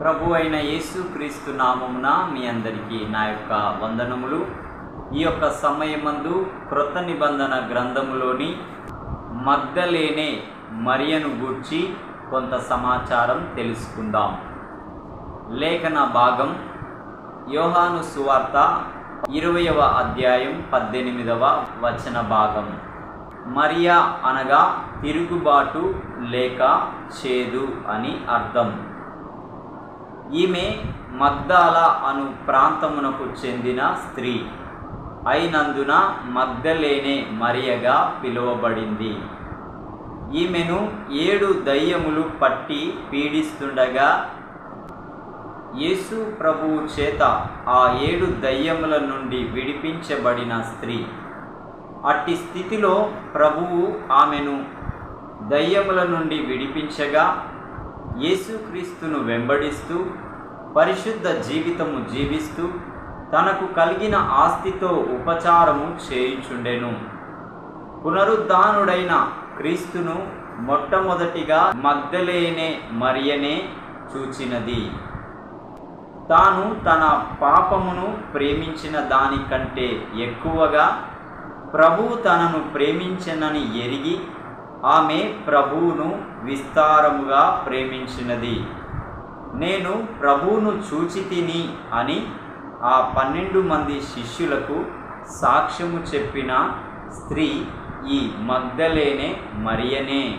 ప్రభు అయిన యేసు క్రీస్తు నామమున మీ అందరికీ నా యొక్క వందనములు. ఈ యొక్క సమయమందు క్రొత్త నిబంధన గ్రంథములోని మగ్ధలేనే మరియను గూర్చి కొంత సమాచారం తెలుసుకుందాం. లేఖన భాగం యోహాను సువార్త ఇరవయవ అధ్యాయం పద్దెనిమిదవ వచన భాగం. మరియా అనగా తిరుగుబాటు లేక చేదు అని అర్థం. ఈమె మద్దాల అను ప్రాంతమునకు చెందిన స్త్రీ. అయినందున మద్దలేనే మరియగా పిలువబడింది. ఈమెను ఏడు దయ్యములు పట్టి పీడిస్తుండగా యేసు ప్రభువు చేత ఆ ఏడు దయ్యముల నుండి విడిపించబడిన స్త్రీ. అట్టి స్థితిలో ప్రభువు ఆమెను దయ్యముల నుండి విడిపించగా యేసుక్రీస్తును వెంబడిస్తూ పరిశుద్ధ జీవితము జీవిస్తూ తనకు కలిగిన ఆస్తితో ఉపచారము చేయుచుండెను. పునరుద్ధానుడైన క్రీస్తును మొట్టమొదటిగా మగ్ధలేనే మరియనే చూచినది. తాను తన పాపమును ప్రేమించిన దానికంటే ఎక్కువగా ప్రభువు తనను ప్రేమించనని ఎరిగి ఆమె ప్రభువును విస్తారముగా ప్రేమించినది. నేను ప్రభువును చూచి తిని అని ఆ పన్నెండు మంది శిష్యులకు సాక్ష్యము చెప్పిన స్త్రీ ఈ మగ్ధలేనే మరియనే.